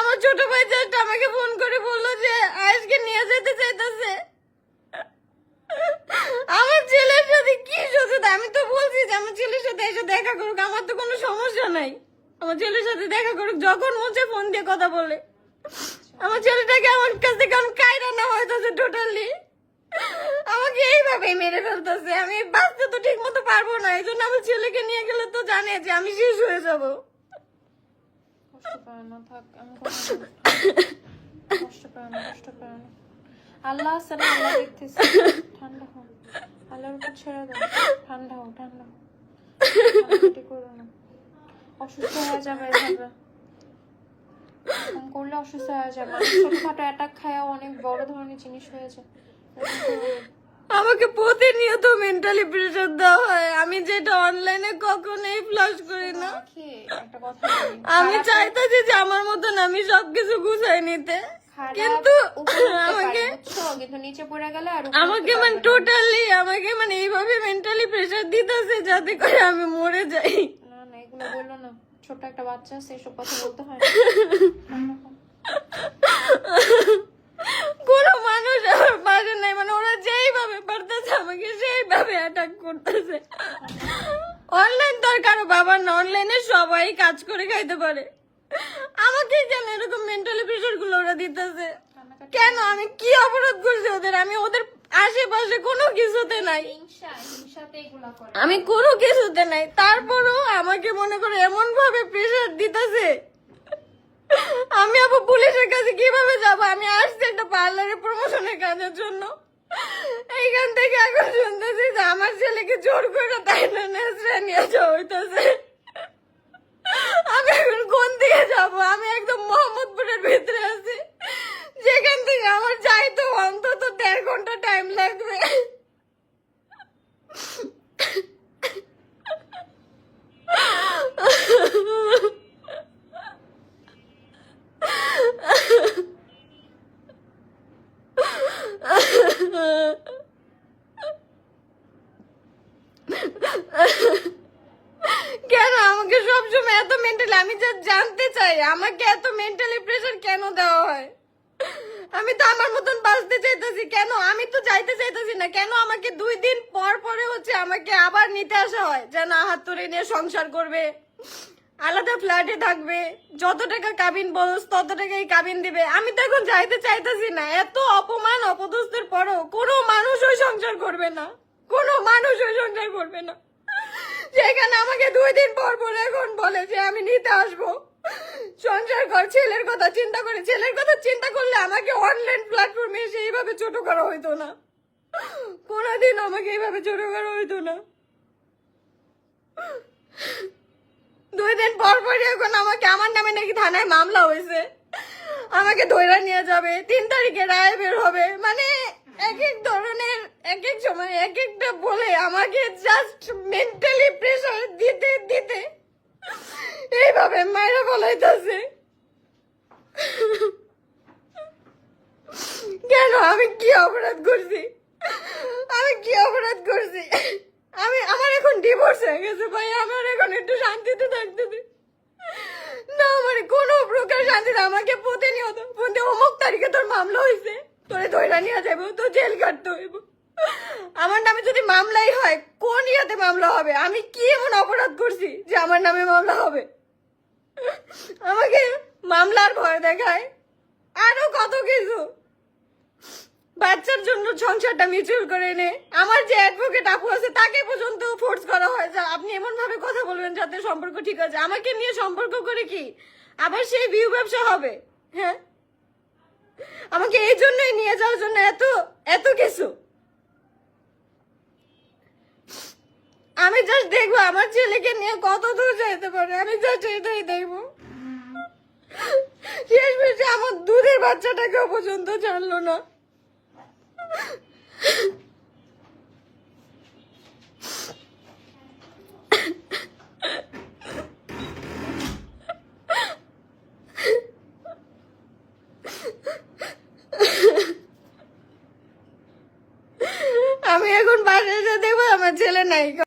আমার ছোট ভাই জাস্ট আমাকে ফোন করে বলল যে আজকে নিয়ে যেতে চাইতেছে। আমার ছেলের সাথে কি শত্রুতা আমি তো বলছি যে আমার ছেলের সাথে এসে দেখা করুক, আমার তো কোনো সমস্যা নাই। আমার ছেলের সাথে দেখা করুক, যখন মনে ফোন দিয়ে কথা বলে। আমার ছেলেটাকে আমার কাছ থেকে আমি কায়রা না হইতেছে টোটালি আমাকে এইভাবে মেরে ফেলতেছে। আমি বাঁচতে তো ঠিক মতো পারব না। এই জন্য আমার ছেলেকে নিয়ে গেলে তো জানে যে আমি শেষ হয়ে যাব। আল্লাহ ছেড়ে দাও। ঠান্ডা ঠান্ডা অসুস্থ হয়ে যাবে করলে অসুস্থ হয়ে যাবে। ছোটখাটো অ্যাটাক খায়াও অনেক বড় ধরনের জিনিস হয়ে যায়। আমাকে প্রতিনিয়ত মেন্টালি প্রেশার দেওয়া হয়। আমি যেটা অনলাইনে কখনোই ফ্লাশ করি না। আমি চাইতেছি যে আমার মতন আমি সবকিছু গুছাই নিতে। কিন্তু আমাকে আমাকে মানে টোটালি আমাকে মানে এইভাবে মেন্টালি প্রেশার দিতেছে যাতে করে আমি মরে যাই। না না এগুলো বলল না। ছোট একটা বাচ্চা এসব কথা বলতে হয় না। ঠান্ডা হও। কোনো মানুষ আমার পাশে নাই মানে ওরা যেইভাবে পারতেছে আমাকে সেইভাবে অ্যাটাক করতেছে। অনলাইন তো আর কারও বাবার না অনলাইনে সবাই কাজ করে খাইতে পারে। আমাকে কেন এরকম মেন্টালি প্রেশারগুলো ওরা দিতেছে? কেন আমি কি অপরাধ করছি ওদের? আমি ওদের আশেপাশে কোনো কিছুতে নাই। করে। আমি কোনো কিছুতে নাই। তারপরও আমাকে মনে করে এমন ভাবে প্রেশার দিতেছে। আমি আবার পুলিশের কাছে কীভাবে যাব? আমি আসছি একটা পার্লারে প্রমোশনের কাজের জন্য। এইখান থেকে এখন শুনতেছি যে আমার ছেলেকে জোর করে তাই নিয়ে যাওয়া আমি এখন কোন দিকে যাব? আমি একদম মোহাম্মদপুরের ভিতরে আছি। যেখান থেকে আমার যাইতে অন্তত দেড় ঘণ্টা টাইম লাগবে। কেন আমাকে সবসময় এত মেন্টালি আমি যা জানতে চাই, আমাকে এত মেন্টালি প্রেশার কেন দেওয়া হয়? আমি তো আমার মতন বাঁচতে চাইতেছি, কেন? আমি তো যাইতে চাইতেছি না, কেন আমাকে দুই দিন পর পরে হচ্ছে আমাকে আবার নিতে আসা হয়? যেন হাত ধরে নিয়ে সংসার করবে, আলাদা ফ্ল্যাটে থাকবে, যত টাকা কাবিন বলস, তত টাকাই কাবিন দিবে। আমি তো এখন যাইতে চাইতেছি না, এত অপমান, অপদস্থের পরও কোনো মানুষ ওই সংসার করবে না, কোনো মানুষ ওই সংসার করবে না। সেখানে আমাকে দুই দিন পর পর এখন বলে যে আমি নিতে আসব। সংসার কর ছেলের কথা চিন্তা করে, ছেলের কথা চিন্তা করলে আমাকে অনলাইন প্ল্যাটফর্মে এসে এইভাবে ছোট করা হইতো না। কোনোদিন আমাকে এইভাবে ছোট করা হইতো না। দুই দিন পর পরই এখন আমাকে, আমার নামে নাকি থানায় মামলা হয়েছে। আমাকে ধৈরা নিয়ে যাবে, তিন তারিখে রায় বের হবে। মানে এক এক ধরনের এক এক সময় এক একটা বলে আমাকে জাস্ট মেন্টালি প্রেশার দিতে দিতে এইভাবে মায়েরা বলাইতেছে কেন? আমি কি অপরাধ করছি? আমি কি অপরাধ করছি? আমি, আমার এখন ডিভোর্স হয়ে গেছে ভাই, আমার এখন একটু শান্তিতে থাকতে দে। না, আমার কোনো প্রকার শান্তি না, আমাকে প্রতিনিয়ত ফোন অমুক তারিখে তোর মামলা হয়েছে তোরে ধৈরা নিয়ে যাব তো জেল কাটতে হইব। আমার নামে যদি মামলাই হয়, কোন ইয়াতে মামলা হবে? আমি কি এমন অপরাধ করছি যে আমার নামে মামলা হবে? আমাকে মামলার ভয় দেখায় আরও কত কিছু। বাচ্চার জন্য সংসারটা মিউচুয়াল করে নে। আমার যে অ্যাডভোকেট আপু আছে, তাকে পর্যন্ত ফোর্স করা হয়। যে, আপনি এমন ভাবে কথা বলবেন যাতে সম্পর্ক ঠিক আছে। আমাকে নিয়ে সম্পর্ক করে কি? আবার সেই ভিউ ব্যবসা হবে? হ্যাঁ? আমাকে এই জন্যই নিয়ে যাওয়ার জন্য এত এত কিছু। আমি জাস্ট দেখব আমার ছেলেকে নিয়ে কত দূর যেতে পারে, আমি জাস্ট এটাই দেখব। শেষ আমার দুধের বাচ্চাটাকেও পর্যন্ত জানলো না। 切了哪一个？